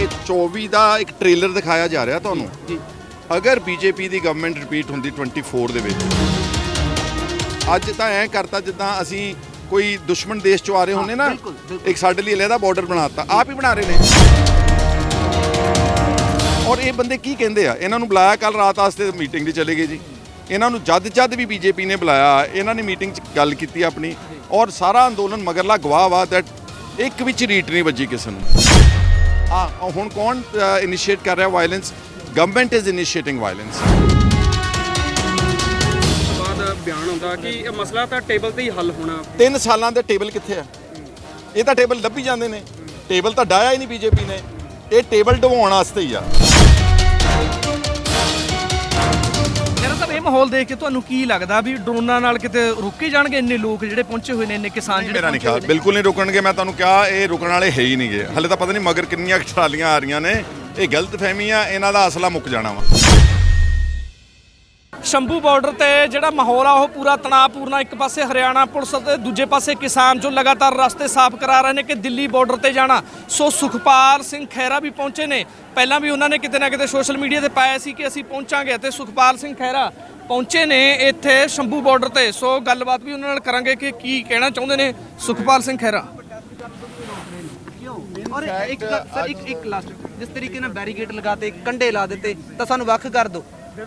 ਇਹ 24 ਦਾ ਇੱਕ ਟ੍ਰੇਲਰ ਦਿਖਾਇਆ ਜਾ ਰਿਹਾ ਤੁਹਾਨੂੰ। ਜੀ। ਅਗਰ ਬੀਜੇਪੀ ਦੀ ਗਵਰਨਮੈਂਟ ਰਿਪੀਟ ਹੁੰਦੀ 24 ਦੇ ਵਿੱਚ। ਅੱਜ ਤਾਂ ਐਂ ਕਰਤਾ ਜਿੱਦਾਂ ਅਸੀਂ ਕੋਈ ਦੁਸ਼ਮਣ ਦੇਸ਼ ਚੋਂ ਆ ਰਹੇ ਹੁੰਨੇ ਨਾ ਬਿਲਕੁਲ, ਬਿਲਕੁਲ। ਇੱਕ ਸਾਡੇ ਲਈ ਅਲੱਗਾ ਬਾਰਡਰ ਬਣਾਤਾ। ਆਪ ਹੀ ਬਣਾ ਰਹੇ ਨੇ। ਔਰ ਇਹ ਬੰਦੇ ਕੀ ਕਹਿੰਦੇ ਆ? ਇਹਨਾਂ ਨੂੰ ਬੁਲਾਇਆ ਕੱਲ ਰਾਤ ਵਾਸਤੇ ਮੀਟਿੰਗ ਦੀ ਚਲੇ ਗਏ ਜੀ। ਇਹਨਾਂ ਨੂੰ ਜਦ ਜਦ ਵੀ ਬੀਜੇਪੀ ਨੇ ਬੁਲਾਇਆ ਇਹਨਾਂ ਨੇ ਮੀਟਿੰਗ 'ਚ ਗੱਲ ਕੀਤੀ ਆਪਣੀ। ਔਰ ਸਾਰਾ ਅੰਦੋਲਨ ਮਗਰਲਾ ਗਵਾਹ ਵਾ ਦੈਟ ਇੱਕ ਵਿੱਚ ਰੀਟ ਨਹੀਂ ਵੱਜੀ ਕਿਸੇ ਨੂੰ। ਆ ਹੁਣ ਕੌਣ ਇਨੀਸ਼ੀਏਟ ਕਰ ਰਿਹਾ violence government is initiating violence ਬਿਆਨ ਹੁੰਦਾ ਕਿ ਇਹ ਮਸਲਾ ਤਾਂ ਟੇਬਲ ਤੇ ਹੀ ਹੱਲ ਹੋਣਾ। ਤਿੰਨ ਸਾਲਾਂ ਦੇ ਟੇਬਲ ਕਿੱਥੇ ਆ? ਇਹ ਤਾਂ ਟੇਬਲ ਲੱਭੀ ਜਾਂਦੇ ਨੇ। ਟੇਬਲ ਤਾਂ ਡਾਇਆ ਹੀ ਨਹੀਂ ਬੀਜੇਪੀ ਨੇ। ਇਹ ਟੇਬਲ ਢਵਾਉਣ ਵਾਸਤੇ ਹੀ ਆ। ਮਾਹੌਲ ਦੇਖ ਕੇ ਤੁਹਾਨੂੰ ਕੀ ਲੱਗਦਾ ਵੀ ਡਰੋਨਾਂ ਨਾਲ ਕਿਤੇ ਰੁਕੇ ਜਾਣਗੇ ਇੰਨੇ ਲੋਕ ਜਿਹੜੇ ਪਹੁੰਚੇ ਹੋਏ ਨੇ ਇੰਨੇ ਕਿਸਾਨ ਜਿਹੜੇ ਮੇਰਾ ਨਹੀਂ ਖਿਆਲ। ਬਿਲਕੁਲ ਨਹੀਂ ਰੁਕਣਗੇ ਮੈਂ ਤੁਹਾਨੂੰ ਕਿਹਾ ਇਹ ਰੁਕਣ ਵਾਲੇ ਹੈ ਹੀ ਨਹੀਂਗੇ। ਹਲੇ ਤਾਂ ਪਤਾ ਨਹੀਂ ਮਗਰ ਕਿੰਨੀਆਂ ਟਰਾਲੀਆਂ ਆ ਰਹੀਆਂ ਨੇ। ਇਹ ਗਲਤ ਫਹਿਮੀ ਆ ਇਹਨਾਂ ਦਾ ਅਸਲਾ ਮੁੱਕ ਜਾਣਾ ਵਾ। ਸ਼ੰਭੂ ਬਾਰਡਰ ਤੇ ਜਿਹੜਾ ਮਾਹੌਲ ਆ, ਉਹ ਪੂਰਾ ਤਣਾਅਪੂਰਨ ਇੱਕ ਪਾਸੇ ਹਰਿਆਣਾ ਪੁਲਿਸ ਅਤੇ ਦੂਜੇ ਪਾਸੇ ਕਿਸਾਨ ਜੋ ਲਗਾਤਾਰ ਰਸਤੇ ਸਾਫ਼ ਕਰਾ ਰਹੇ ਨੇ ਕਿ ਦਿੱਲੀ ਬਾਰਡਰ ਤੇ ਜਾਣਾ। ਸੋ ਸੁਖਪਾਲ ਸਿੰਘ ਖਹਿਰਾ ਵੀ ਪਹੁੰਚੇ ਨੇ। ਪਹਿਲਾਂ ਵੀ ਉਹਨਾਂ ਨੇ ਕਿਤੇ ਨਾ ਕਿਤੇ ਸੋਸ਼ਲ ਮੀਡੀਆ ਤੇ ਪਾਇਆ ਸੀ ਕਿ ਅਸੀਂ ਪਹੁੰਚਾਂਗੇ ਤੇ ਸੁਖਪਾਲ ਸਿੰਘ ਖਹਿਰਾ ਪਹੁੰਚੇ ਨੇ ਇੱਥੇ ਸ਼ੰਭੂ ਬਾਰਡਰ ਤੇ। ਸੋ ਗੱਲਬਾਤ ਵੀ ਉਹਨਾਂ ਨਾਲ ਕਰਾਂਗੇ ਕਿ ਕੀ ਕਹਿਣਾ ਚਾਹੁੰਦੇ ਨੇ ਸੁਖਪਾਲ ਸਿੰਘ ਖਹਿਰਾ। ਔਰ ਇੱਕ ਸਰ, ਇੱਕ ਇੱਕ ਲਾਸਟ ਜਿਸ ਤਰੀਕੇ ਨਾਲ ਬੈਰੀਕੇਡ ਲਗਾਤੇ ਕੰਡੇ ਲਾ ਦਿੱਤੇ, ਤਾਂ ਸਾਨੂੰ ਵੱਖ ਕਰ ਦਿਓ।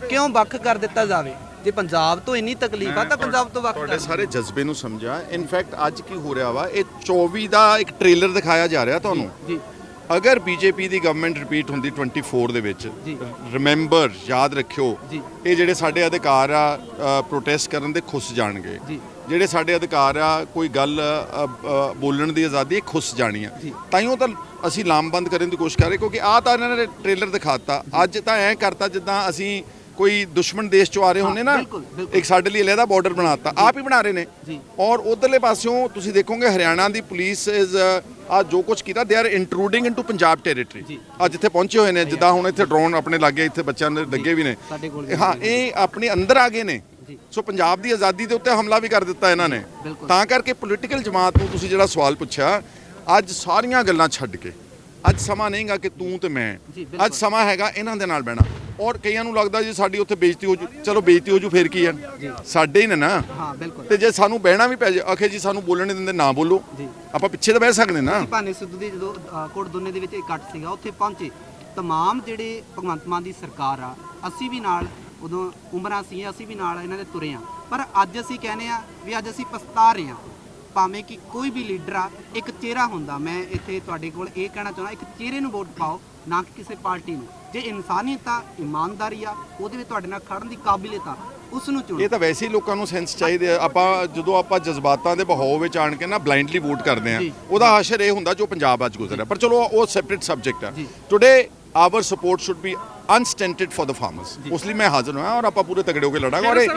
ਕਿਉਂ ਵੱਖ ਕਰ ਦਿੱਤਾ ਜਾਵੇ? ਜੇ ਪੰਜਾਬ ਤੋਂ ਇੰਨੀ ਤਕਲੀਫ ਆ ਤਾਂ ਪੰਜਾਬ ਤੋਂ ਵੱਖ ਤੁਹਾਡੇ ਸਾਰੇ ਜਜ਼ਬੇ ਨੂੰ ਸਮਝਾ ਇਨਫੈਕਟ ਅੱਜ ਕੀ ਹੋ ਰਿਹਾ ਵਾ? ਇਹ 24 ਦਾ ਇੱਕ ਟ੍ਰੇਲਰ ਦਿਖਾਇਆ ਜਾ ਰਿਹਾ ਤੁਹਾਨੂੰ। ਜੀ ਅਗਰ ਬੀਜੇਪੀ ਦੀ ਗਵਰਨਮੈਂਟ ਰਿਪੀਟ ਹੁੰਦੀ 24 ਦੇ ਵਿੱਚ। ਰਿਮੈਂਬਰ ਯਾਦ ਰੱਖਿਓ। ਇਹ ਜਿਹੜੇ ਸਾਡੇ ਅਧਿਕਾਰ ਆ ਪ੍ਰੋਟੈਸਟ ਕਰਨ ਦੇ ਖੁੱਸ ਜਾਣਗੇ। ਜਿਹੜੇ ਸਾਡੇ ਅਧਿਕਾਰ ਆ ਕੋਈ ਗੱਲ ਬੋਲਣ ਦੀ ਆਜ਼ਾਦੀ ਖੁੱਸ ਜਾਣੀ ਆ। ਤਾਈਓ ਤਾਂ ਅਸੀਂ ਲਾਮਬੰਦ ਕਰਨ ਦੀ ਕੋਸ਼ਿਸ਼ ਕਰ ਰਹੇ ਕਿਉਂਕਿ ਆ ਤਾਂ ਇਹਨਾਂ ਨੇ ਟ੍ਰੇਲਰ ਦਿਖਾਤਾ। ਅੱਜ ਤਾਂ ਐਂ ਕਰਤਾ ਜਿੱਦਾਂ ਅਸੀਂ ਕੋਈ ਦੁਸ਼ਮਣ ਦੇਸ਼ ਚੋਂ ਆ ਰਹੇ ਹੁੰਨੇ ਨਾ ਬਿਲਕੁਲ, ਬਿਲਕੁਲ। ਇੱਕ ਸਾਡੇ ਲਈ ਅਲੱਗਾ ਬਾਰਡਰ ਬਣਾਤਾ ਆਪ ਹੀ ਬਣਾ ਰਹੇ ਨੇ ਜੀ। ਔਰ ਉਧਰਲੇ ਪਾਸਿਓਂ ਤੁਸੀਂ ਦੇਖੋਗੇ ਹਰਿਆਣਾ ਦੀ ਪੁਲਿਸ ਇਜ਼ ਆ ਜੋ ਕੁਝ ਕੀਤਾ they are intruding into Punjab territory ਜੀ। ਆ ਜਿੱਥੇ ਪਹੁੰਚੇ ਹੋਏ ਨੇ ਜਿੱਦਾਂ ਹੁਣ ਇੱਥੇ ਡਰੋਨ ਆਪਣੇ ਲੱਗੇ ਇੱਥੇ ਬੱਚਿਆਂ ਦੇ ਲੱਗੇ ਵੀ ਨੇ ਸਾਡੇ ਕੋਲ ਵੀ ਹਾਂ ਇਹ ਆਪਣੇ ਅੰਦਰ ਆ ਗਏ ਨੇ ਜੀ। ਸੋ ਪੰਜਾਬ ਦੀ ਆਜ਼ਾਦੀ ਦੇ ਉੱਤੇ ਹਮਲਾ ਵੀ ਕਰ ਦਿੱਤਾ ਇਹਨਾਂ ਨੇ ਬਿਲਕੁਲ। ਤਾਂ ਕਰਕੇ ਪੋਲੀਟੀਕਲ ਜਮਾਤ ਨੂੰ ਤੁਸੀਂ ਜਿਹੜਾ ਸਵਾਲ ਪੁੱਛਿਆ ਅੱਜ ਸਾਰੀਆਂ ਗੱਲਾਂ ਛੱਡ ਕੇ ਅੱਜ ਸਮਾਂ ਨਹੀਂਗਾ ਕਿ ਤੂੰ ਤੇ ਮੈਂ ਜੀ, ਬਿਲਕੁਲ। ਅੱਜ ਸਮਾਂ ਹੈਗਾ ਇਹਨਾਂ ਦੇ ਨਾਲ ਬਹਿਣਾ ਔਰ ਕਈਆਂ ਨੂੰ ਲੱਗਦਾ ਜੀ ਸਾਡੀ ਉੱਥੇ ਬੇਇੱਜ਼ਤੀ ਹੋ ਜੂ। ਚਲੋ ਬੇਇੱਜ਼ਤੀ ਹੋ ਜੂ ਫੇਰ ਕੀ ਹੈ? ਸਾਡੇ ਹੀ ਨੇ ਨਾ। ਹਾਂ ਬਿਲਕੁਲ। ਤੇ ਜੇ ਸਾਨੂੰ ਬਹਿਣਾ ਵੀ ਪੈ ਜਾਏ ਆਖੇ ਜੀ ਸਾਨੂੰ ਬੋਲਣ ਨਹੀਂ ਦਿੰਦੇ ਨਾ ਬੋਲੋ। ਜੀ। ਆਪਾਂ ਪਿੱਛੇ ਤਾਂ ਬਹਿ ਸਕਦੇ ਨਾ। ਭਾਨੇ ਸਿੱਧੂ ਦੀ ਜਦੋਂ ਕੋਟ ਦੁੰਨੇ ਦੇ ਵਿੱਚ ਇਕੱਠ ਸੀਗਾ ਉੱਥੇ ਪਹੁੰਚੇ। ਤਮਾਮ ਜਿਹੜੇ ਭਗਵੰਤ ਮਾਨ ਦੀ ਸਰਕਾਰ ਆ ਅਸੀਂ ਵੀ ਨਾਲ ਉਦੋਂ ਉਮਰਾਂ ਸੀ ਅਸੀਂ ਵੀ ਨਾਲ ਇਹਨਾਂ ਦੇ ਤੁਰੇ ਆ। ਪਰ ਅੱਜ ਅਸੀਂ ਕਹਿੰਦੇ ਆ ਵੀ ਅੱਜ ਅਸੀਂ ਪਛਤਾ ਰਹੇ ਆ। ਭਾਵੇਂ ਕਿ ਕੋਈ ਵੀ ਲੀਡਰ ਆ ਇੱਕ ਚਿਹਰਾ ਹੁੰਦਾ। ਮੈਂ ਇੱਥੇ ਤੁਹਾਡੇ ਕੋਲ ਇਹ ਕਹਿਣਾ ਚਾਹੁੰਦਾ ਇੱਕ ਚਿਹਰੇ ਨੂੰ ਵੋਟ ਪਾਓ ਨਾ ਕਿ ਕਿਸੇ ਪਾਰਟੀ ਨੂੰ। ਜੇ ਇਨਸਾਨੀਅਤ ਆ ਇਮਾਨਦਾਰੀ ਆ ਉਹਦੇ ਵਿੱਚ ਤੁਹਾਡੇ ਨਾਲ ਖੜਨ ਦੀ ਕਾਬਲੀਅਤ ਆ ਉਸ ਨੂੰ ਚੁਣੋ। ਇਹ ਤਾਂ ਵੈਸੇ ਹੀ ਲੋਕਾਂ ਨੂੰ ਸੈਂਸ ਚਾਹੀਦੇ ਆ। ਆਪਾਂ ਜਦੋਂ ਆਪਾਂ ਜਜ਼ਬਾਤਾਂ ਦੇ ਬਹਾਅ ਵਿੱਚ ਆਣ ਕੇ ਨਾ ਬਲਾਈਂਡਲੀ ਵੋਟ ਕਰਦੇ ਆ। ਉਹਦਾ ਅਸਰ ਇਹ ਹੁੰਦਾ ਜੋ ਪੰਜਾਬ ਅੱਜ ਗੁਜ਼ਰਿਆ ਪਰ ਚਲੋ ਉਹ ਸੈਪਰੇਟ ਸਬਜੈਕਟ ਆ। Today our support should be unstinted for the farmers ਉਸ ਲਈ ਮੈਂ ਹਾਜ਼ਰ ਹਾਂ ਔਰ ਆਪਾਂ ਪੂਰੇ ਤਗੜੇ ਹੋ ਕੇ ਲੜਾਂਗੇ ਔਰ ਇਹ-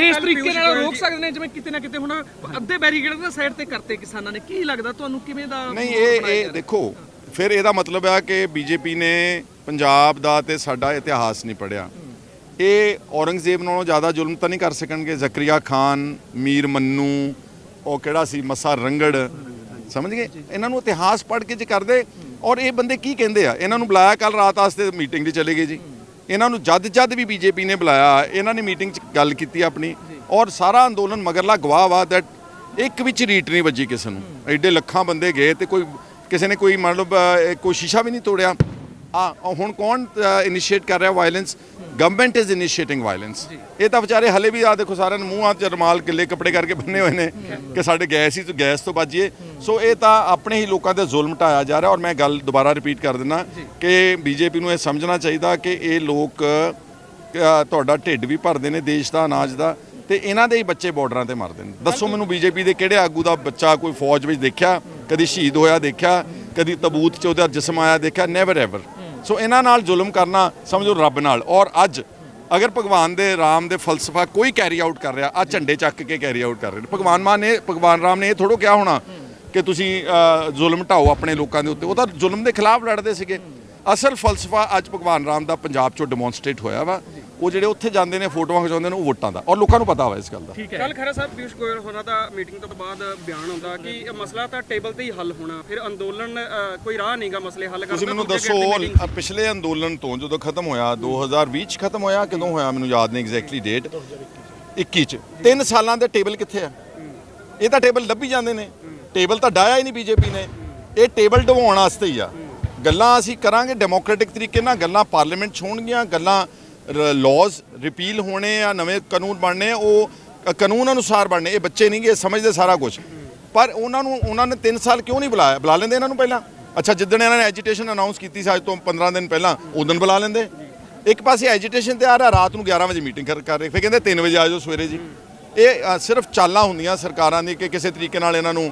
ਇਸ ਤਰੀਕੇ ਨਾਲ ਰੋਕ ਸਕਦੇ ਨੇ ਜਿਵੇਂ ਕਿਤੇ ਨਾ ਕਿਤੇ ਹੁਣ ਅੱਧੇ ਬੈਰੀਕੇਡ ਦੇ ਸਾਈਡ ਤੇ ਕਰਤੇ ਕਿਸਾਨਾਂ ਨੇ ਕੀ ਲੱਗਦਾ ਤੁਹਾਨੂੰ ਕਿਵੇਂ ਦਾ ਨਹੀਂ ਇਹ ਇਹ ਦੇਖੋ ਫਿਰ ਇਹਦਾ ਮਤਲਬ ਹੈ ਕਿ ਬੀਜੇਪੀ ਨੇ ਪੰਜਾਬ ਦਾ ਤੇ ਸਾਡਾ ਇਤਿਹਾਸ ਨਹੀਂ ਪੜਿਆ ਇਹ ਔਰੰਗਜ਼ੇਬ ਨਾਲੋਂ ਜ਼ਿਆਦਾ ਜ਼ੁਲਮ ਤਾਂ ਨਹੀਂ ਕਰ ਸਕਣਗੇ ਜ਼ਕਰੀਆ ਖਾਨ ਮੀਰ ਮੰਨੂ ਉਹ ਕਿਹੜਾ ਸੀ ਮਸਾ ਰੰਗੜ ਸਮਝ ਗਏ ਇਹਨਾਂ ਨੂੰ ਇਤਿਹਾਸ ਪੜ੍ਹ ਕੇ ਜੇ ਕਰਦੇ ਔਰ ਇਹ ਬੰਦੇ ਕੀ ਕਹਿੰਦੇ ਆ? ਇਹਨਾਂ ਨੂੰ ਬੁਲਾਇਆ ਕੱਲ ਰਾਤ ਵਾਸਤੇ ਮੀਟਿੰਗ ਦੀ ਚਲੇ ਗਏ ਜੀ। ਇਹਨਾਂ ਨੂੰ ਜਦ ਜਦ ਵੀ ਬੀਜੇਪੀ ਨੇ ਬੁਲਾਇਆ, ਇਹਨਾਂ ਨੇ ਮੀਟਿੰਗ 'ਚ ਗੱਲ ਕੀਤੀ ਆਪਣੀ। ਔਰ ਸਾਰਾ ਅੰਦੋਲਨ ਮਗਰਲਾ ਗਵਾਹ ਵਾ ਦੈਟ ਇੱਕ ਵਿੱਚ ਰੀਟ ਨਹੀਂ ਵੱਜੀ ਕਿਸੇ ਨੂੰ। ਐਡੇ ਲੱਖਾਂ ਬੰਦੇ ਗਏ ਤੇ ਕੋਈ ਕਿਸੇ ਨੇ ਕੋਈ ਮਤਲਬ ਕੋਈ ਸ਼ੀਸ਼ਾ ਵੀ ਨਹੀਂ ਤੋੜਿਆ। ਆ, ਹੁਣ ਕੌਣ ਇਨੀਸ਼ੀਏਟ ਕਰ ਰਿਹਾ violence government is initiating violence ਇਹ ਤਾਂ ਵਿਚਾਰੇ ਹਲੇ ਵੀ ਆ ਦੇਖੋ ਸਾਰਿਆਂ ਨੂੰ ਮੂੰਹਾਂ 'ਚ ਰਮਾਲ ਗਿੱਲੇ ਕੱਪੜੇ ਕਰਕੇ ਬੰਨੇ ਹੋਏ ਨੇ ਕਿ ਸਾਡੇ ਗੈਸ ਹੀ ਤੋਂ ਗੈਸ ਤੋਂ ਬਾਜੀਏ। ਸੋ ਇਹ ਤਾਂ ਆਪਣੇ ਹੀ ਲੋਕਾਂ ਤੇ ਜ਼ੁਲਮ ਢਾਇਆ ਜਾ ਰਿਹਾ ਔਰ ਮੈਂ ਗੱਲ ਦੁਬਾਰਾ ਰਿਪੀਟ ਕਰ ਦਿੰਦਾ ਕਿ ਬੀਜੇਪੀ ਨੂੰ ਇਹ ਸਮਝਣਾ ਚਾਹੀਦਾ ਕਿ ਇਹ ਲੋਕ ਤੁਹਾਡਾ ਢਿੱਡ ਵੀ ਭਰਦੇ ਨੇ ਦੇਸ਼ ਦਾ ਅਨਾਜ ਦਾ ਤੇ ਇਹਨਾਂ ਦੇ ਹੀ ਬੱਚੇ ਬਾਰਡਰਾਂ ਤੇ ਮਰਦੇ ਨੇ। ਦੱਸੋ ਮੈਨੂੰ ਬੀਜੇਪੀ ਦੇ ਕਿਹੜੇ ਆਗੂ ਦਾ ਬੱਚਾ ਕੋਈ ਫੌਜ ਵਿੱਚ ਦੇਖਿਆ ਕਦੀ ਸ਼ਹੀਦ ਹੋਇਆ ਦੇਖਿਆ ਕਦੀ ਤਬੂਤ 'ਚ ਉਹਦਾ ਜਿਸਮ ਆਇਆ ਦੇਖਿਆ? ਨੈਵਰ ਐਵਰ ਸੋ ਇਹਨਾਂ ਨਾਲ ਜ਼ੁਲਮ ਕਰਨਾ ਸਮਝੋ ਰੱਬ ਨਾਲ। ਔਰ ਅੱਜ ਅਗਰ ਭਗਵਾਨ ਦੇ ਰਾਮ ਦੇ ਫਲਸਫਾ ਕੋਈ ਕੈਰੀ ਆਊਟ ਕਰ ਰਿਹਾ, ਆ ਝੰਡੇ ਚੱਕ ਕੇ ਕੈਰੀ ਆਊਟ ਕਰ ਰਹੇ ਨੇ। ਭਗਵਾਨ ਮਾਨ ਨੇ, ਭਗਵਾਨ ਰਾਮ ਨੇ ਇਹ ਥੋੜੋ ਕਿਹਾ ਹੋਣਾ ਕਿ ਤੁਸੀਂ ਜ਼ੁਲਮ ਢਾਓ ਆਪਣੇ ਲੋਕਾਂ ਦੇ ਉੱਤੇ। ਉਹ ਤਾਂ ਜ਼ੁਲਮ ਦੇ ਖਿਲਾਫ ਲੜਦੇ ਸੀਗੇ। ਅਸਲ ਫਲਸਫਾ ਅੱਜ ਭਗਵਾਨ ਰਾਮ ਦਾ ਪੰਜਾਬ 'ਚੋਂ ਡੈਮੋਨਸਟ੍ਰੇਟ ਹੋਇਆ ਵਾ। ਉਹ ਜਿਹੜੇ ਉੱਥੇ ਜਾਂਦੇ ਨੇ ਫੋਟੋਆਂ ਖਿਚਾਉਂਦੇ ਨੇ ਉਹ ਵੋਟਾਂ ਦਾ। ਔਰ ਲੋਕਾਂ ਨੂੰ ਪਤਾ ਵਾ ਇਸ ਗੱਲ ਦਾ। ਠੀਕ ਹੈ। ਕੱਲ ਖਰਾ ਸਾਹਿਬ ਪਿਊਸ਼ ਗੋਇਲ ਹੋਣਾ ਦਾ ਮੀਟਿੰਗ ਤੋਂ ਬਾਅਦ ਬਿਆਨ ਆਉਂਦਾ ਕਿ ਇਹ ਮਸਲਾ ਤਾਂ ਟੇਬਲ ਤੇ ਹੀ ਹੱਲ ਹੋਣਾ ਫਿਰ ਅੰਦੋਲਨ ਕੋਈ ਰਾਹ ਨਹੀਂਗਾ ਮਸਲੇ ਹੱਲ ਕਰਨ ਤੁਸੀਂ ਦਾ, ਮੈਨੂੰ ਦੂਜੇ ਦੱਸੋ ਪਿਛਲੇ ਅੰਦੋਲਨ ਤੋਂ ਜਦੋਂ ਖਤਮ ਹੋਇਆ 2020 ਚ ਖਤਮ ਹੋਇਆ ਕਦੋਂ ਹੋਇਆ ਮੈਨੂੰ ਯਾਦ ਨਹੀਂ ਐਗਜ਼ੈਕਟਲੀ ਡੇਟ 21 ਚ। 3 ਸਾਲਾਂ ਦੇ ਟੇਬਲ ਕਿੱਥੇ ਆ? ਇਹ ਤਾਂ ਟੇਬਲ ਲੱਭੀ ਜਾਂਦੇ ਨੇ। ਟੇਬਲ ਤਾਂ ਡਾਇਆ ਹੀ ਨਹੀਂ ਬੀਜੇਪੀ ਨੇ। ਇਹ ਟੇਬਲ ਢਵਾਉਣ ਵਾਸਤੇ ਹੀ ਆ। ਗੱਲਾਂ ਅਸੀਂ ਕਰਾਂਗੇ ਡੈਮੋਕ੍ਰੈਟਿਕ ਤਰੀਕੇ ਨਾਲ ਗੱਲਾਂ ਪਾਰਲੀਮੈਂਟ 'ਚ ਹੋਣਗੀਆਂ ਗੱਲਾਂ ਲਾਜ਼ ਰਿਪੀਲ ਹੋਣੇ ਜਾਂ ਨਵੇਂ ਕਾਨੂੰਨ ਬਣਨੇ ਉਹ ਕਾਨੂੰਨ ਅਨੁਸਾਰ ਬਣਨੇ, ਇਹ ਬੱਚੇ ਨਹੀਂ ਇਹ ਸਮਝਦੇ ਸਾਰਾ ਕੁਝ ਪਰ ਉਹਨਾਂ ਨੂੰ, ਉਹਨਾਂ ਨੇ 3 ਸਾਲ ਕਿਉਂ ਨਹੀਂ ਬੁਲਾਇਆ? ਬੁਲਾ ਲੈਂਦੇ ਇਹਨਾਂ ਨੂੰ ਪਹਿਲਾਂ? ਅੱਛਾ, ਜਿੱਦਣ ਇਹਨਾਂ ਨੇ ਐਜੀਟੇਸ਼ਨ ਅਨਾਉਂਸ ਕੀਤੀ ਸੀ ਅੱਜ ਤੋਂ 15 ਦਿਨ ਪਹਿਲਾਂ ਉਦੋਂ ਬੁਲਾ ਲੈਂਦੇ। ਇੱਕ ਪਾਸੇ ਐਜੀਟੇਸ਼ਨ ਤਿਆਰ ਆ, ਰਾਤ ਨੂੰ 11 ਵਜੇ ਮੀਟਿੰਗ ਕਰ ਰਹੇ, ਫਿਰ ਕਹਿੰਦੇ 3 ਵਜੇ ਆ ਜਾਓ ਸਵੇਰੇ ਜੀ। ਇਹ ਸਿਰਫ ਚਾਲਾਂ ਹੁੰਦੀਆਂ ਸਰਕਾਰਾਂ ਦੀ ਕਿ ਕਿਸੇ ਤਰੀਕੇ ਨਾਲ ਇਹਨਾਂ ਨੂੰ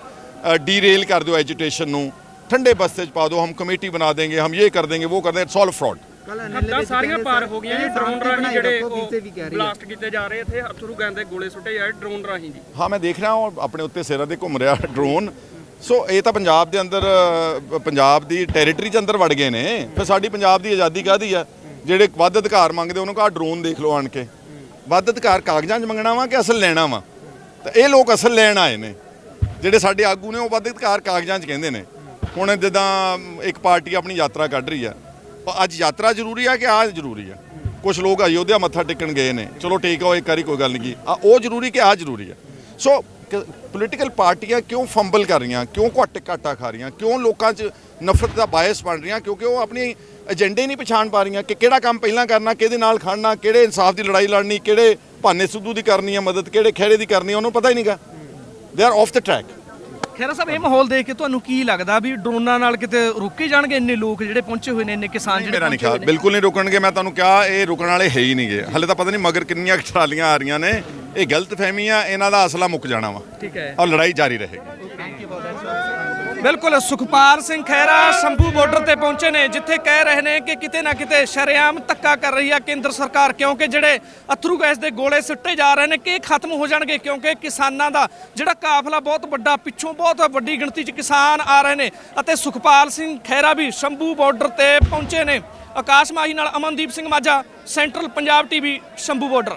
ਡੀਰੇਲ ਕਰ ਦਿਓ ਐਜੀਟੇਸ਼ਨ ਨੂੰ। ਠੰਡੇ ਬਸਤੇ 'ਚ ਪਾ ਦਿਓ, ਹਮ ਕਮੇਟੀ ਬਣਾ ਦੇਂਗੇ, ਹਮ ਇਹ ਕਰ ਦੇਂਗੇ, ਉਹ ਕਰ ਦੇਂਗੇ ਇਟਸ ਆਲ ਫਰਾਡ ਹੱਦਾਂ ਸਾਰੀਆਂ ਪਾਰ ਹੋ ਗਈਆਂ ਜੀ ਡਰੋਨ ਰਾਹੀਂ ਜਿਹੜੇ ਉਹ ਬਲਾਸਟ ਕੀਤੇ ਜਾ ਰਹੇ ਇੱਥੇ ਅਥਰੂ ਗੈਂਦ ਦੇ ਗੋਲੇ ਸੁੱਟੇ ਜਾ ਰਹੇ ਡਰੋਨ ਰਾਹੀਂ ਜੀ। ਹਾਂ ਮੈਂ ਦੇਖ ਰਿਹਾ ਹਾਂ ਆਪਣੇ ਉੱਤੇ ਸਿਰਾਂ ਤੇ ਘੁੰਮ ਰਿਹਾ ਡਰੋਨ ਸੋ ਇਹ ਤਾਂ ਪੰਜਾਬ ਦੇ ਅੰਦਰ ਅ, ਪੰਜਾਬ ਦੀ ਟੈਰੀਟਰੀ ਚ ਅੰਦਰ ਵੜ ਗਏ ਨੇ। ਫਿਰ ਸਾਡੀ ਪੰਜਾਬ ਦੀ ਆਜ਼ਾਦੀ ਕਾਹਦੀ ਆ? ਜਿਹੜੇ ਵੱਧ ਅਧਿਕਾਰ ਮੰਗਦੇ ਉਹਨੂੰ ਕਹਾ ਡਰੋਨ ਦੇਖ ਲਓ ਆਣ ਕੇ। ਵੱਧ ਅਧਿਕਾਰ ਕਾਗਜ਼ਾਂ 'ਚ ਮੰਗਣਾ ਵਾ ਕਿ ਅਸਲ ਲੈਣਾ ਵਾ? ਤਾਂ ਇਹ ਲੋਕ ਅਸਲ ਲੈਣ ਆਏ ਨੇ। ਜਿਹੜੇ ਸਾਡੇ ਆਗੂ ਨੇ ਉਹ ਵੱਧ ਅਧਿਕਾਰ ਕਾਗਜ਼ਾਂ 'ਚ ਕਹਿੰਦੇ ਨੇ। ਹੁਣ ਜਿੱਦਾਂ ਇੱਕ ਪਾਰਟੀ ਆਪਣੀ ਯਾਤਰਾ ਕੱਢ ਰਹੀ ਆ। ਅੱਜ ਯਾਤਰਾ ਜ਼ਰੂਰੀ ਆ ਕਿ ਆ ਜ਼ਰੂਰੀ ਆ? ਕੁਝ ਲੋਕ ਅਯੋਧਿਆ ਮੱਥਾ ਟੇਕਣ ਗਏ ਨੇ। ਚਲੋ ਠੀਕ ਆ, ਉਹ ਇੱਕ ਵਾਰੀ ਕੋਈ ਗੱਲ ਨਹੀਂ ਆ, ਉਹ ਜ਼ਰੂਰੀ ਕਿ ਆ ਜ਼ਰੂਰੀ ਆ? ਸੋ ਪੋਲੀਟੀਕਲ ਪਾਰਟੀਆਂ ਕਿਉਂ ਫੰਬਲ ਕਰ ਰਹੀਆਂ? ਕਿਉਂ ਘੱਟ ਘਾਟਾ ਖਾ ਰਹੀਆਂ? ਕਿਉਂ ਲੋਕਾਂ 'ਚ ਨਫ਼ਰਤ ਦਾ ਬਾਇਸ ਬਣ ਰਹੀਆਂ? ਕਿਉਂਕਿ ਉਹ ਆਪਣੀ ਏਜੰਡੇ ਨਹੀਂ ਪਛਾਣ ਪਾ ਰਹੀਆਂ ਕਿ ਕਿਹੜਾ ਕੰਮ ਪਹਿਲਾਂ ਕਰਨਾ, ਕਿਹਦੇ ਨਾਲ ਖੜਨਾ, ਕਿਹੜੇ ਇਨਸਾਫ ਦੀ ਲੜਾਈ ਲੜਨੀ, ਕਿਹੜੇ ਭਾਨੇ ਸਿੱਧੂ ਦੀ ਕਰਨੀ ਹੈ ਮਦਦ, ਕਿਹੜੇ ਖੇੜੇ ਦੀ ਕਰਨੀ ਹੈ ਉਹਨੂੰ ਪਤਾ ਹੀ ਨਹੀਂਗਾ they are off the track Khaira ਸਾਹਿਬ ਇਹ ਮਾਹੌਲ ਦੇਖ ਕੇ ਤੁਹਾਨੂੰ ਕੀ ਲੱਗਦਾ ਵੀ ਡਰੋਨਾਂ ਨਾਲ ਕਿਤੇ ਰੁਕੇ ਜਾਣਗੇ ਇੰਨੇ ਲੋਕ ਜਿਹੜੇ ਪਹੁੰਚੇ ਹੋਏ ਨੇ ਇੰਨੇ ਕਿਸਾਨ ਜਿਹੜੇ ਮੇਰਾ ਨਹੀਂ ਖਿਆਲ। ਬਿਲਕੁਲ ਨਹੀਂ ਰੁਕਣਗੇ ਮੈਂ ਤੁਹਾਨੂੰ ਕਿਹਾ ਇਹ ਰੁਕਣ ਵਾਲੇ ਹੈ ਹੀ ਨਹੀਂਗੇ ਹਲੇ ਤਾਂ ਪਤਾ ਨਹੀਂ ਮਗਰ ਕਿੰਨੀਆਂ ਟਰਾਲੀਆਂ ਆ ਰਹੀਆਂ ਨੇ। ਇਹ ਗਲਤ ਫਹਿਮੀ ਆ ਇਹਨਾਂ ਦਾ ਅਸਲਾ ਮੁੱਕ ਜਾਣਾ ਵਾ। ਠੀਕ ਹੈ। ਔਰ ਲੜਾਈ ਜਾਰੀ ਰਹੇਗੀ। ਬਿਲਕੁਲ, ਸੁਖਪਾਲ ਸਿੰਘ ਖਹਿਰਾ ਸ਼ੰਭੂ ਬਾਰਡਰ ਤੇ ਪਹੁੰਚੇ ਨੇ, ਜਿੱਥੇ ਕਹਿ ਰਹੇ ਨੇ ਕਿ ਕਿਤੇ ਨਾ ਕਿਤੇ ਸ਼ਰੇਆਮ ਧੱਕਾ ਕਰ ਰਹੀ ਆ ਕੇਂਦਰ ਸਰਕਾਰ, ਕਿਉਂਕਿ ਜਿਹੜੇ ਅਥਰੂ ਗੈਸ ਦੇ ਗੋਲੇ ਸਿੱਟੇ ਜਾ ਰਹੇ ਨੇ, ਕਿ ਖਤਮ ਹੋ ਜਾਣਗੇ, ਕਿਉਂਕਿ ਕਿਸਾਨਾਂ ਦਾ ਜਿਹੜਾ ਕਾਫਲਾ ਬਹੁਤ ਵੱਡਾ, ਪਿੱਛੋਂ ਬਹੁਤ ਵੱਡੀ ਗਿਣਤੀ 'ਚ ਕਿਸਾਨ ਆ ਰਹੇ ਨੇ। ਅਤੇ ਸੁਖਪਾਲ ਸਿੰਘ ਖਹਿਰਾ ਵੀ ਸ਼ੰਭੂ ਬਾਰਡਰ ਤੇ ਪਹੁੰਚੇ ਨੇ। ਆਕਾਸ਼ ਮਾਹੀ ਨਾਲ Amandeep Singh Majha central Punjab TV Shambhu border